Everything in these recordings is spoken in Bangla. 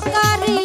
car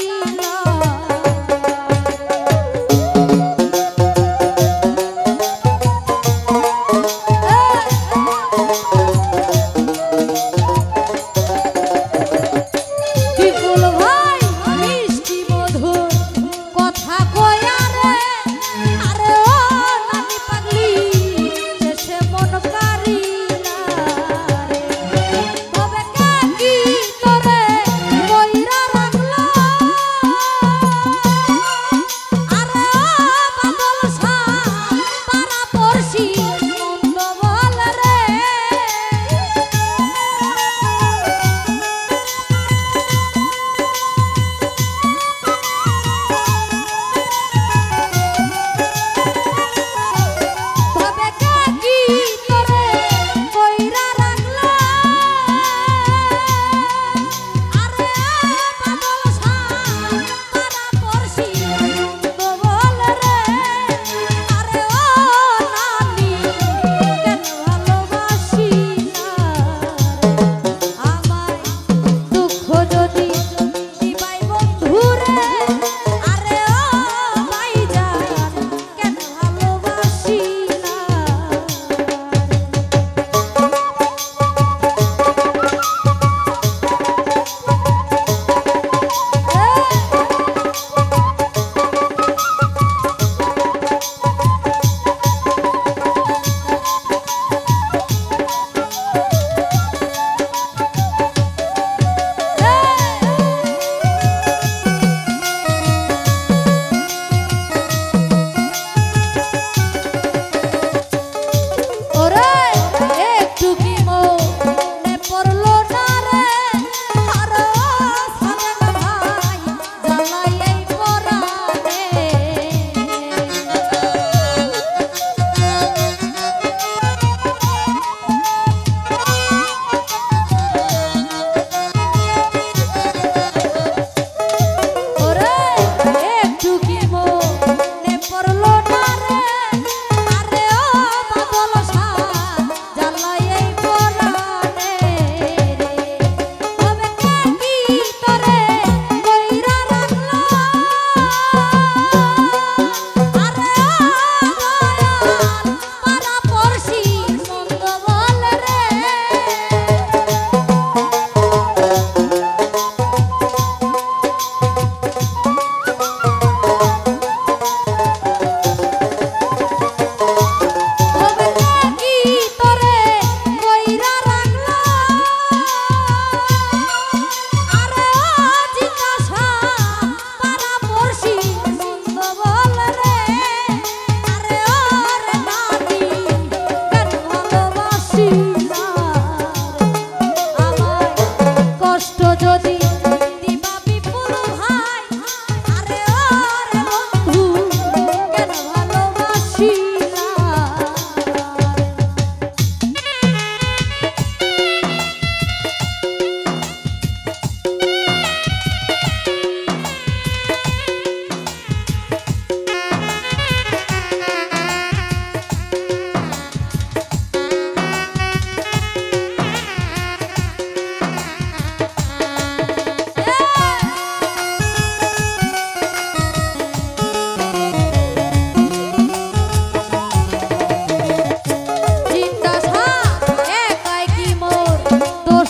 see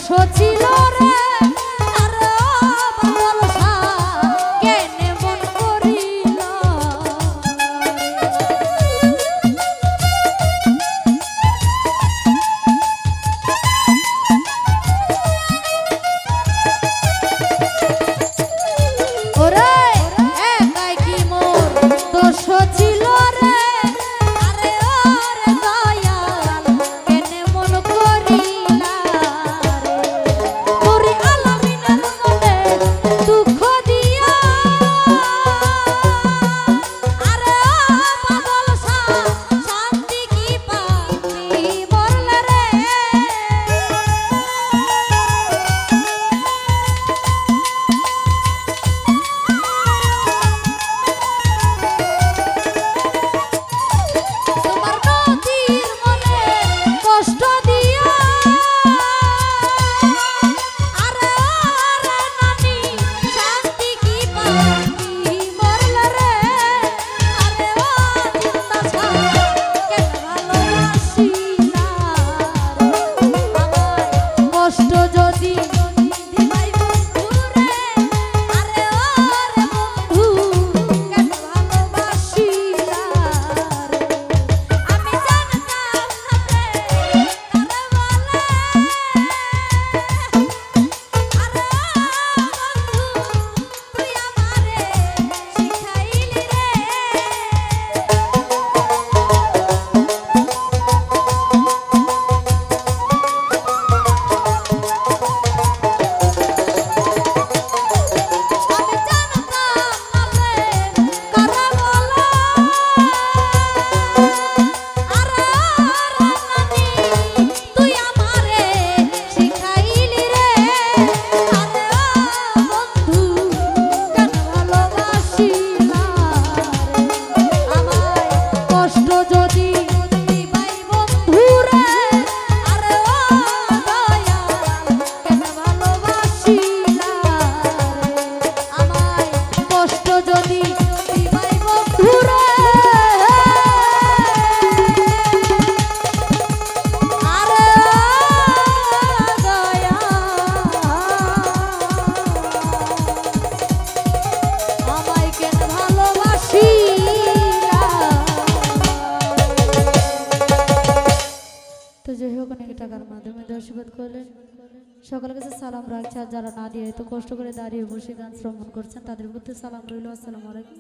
Schutz. পরিশোধ করলেন। সকলের কাছে সালাম রাখছে আর যারা না দিয়ে এত কষ্ট করে দাঁড়িয়ে বসে গান শ্রবণ করছেন, তাদের মধ্যে সালাম রইল। আসসালামু আলাইকুম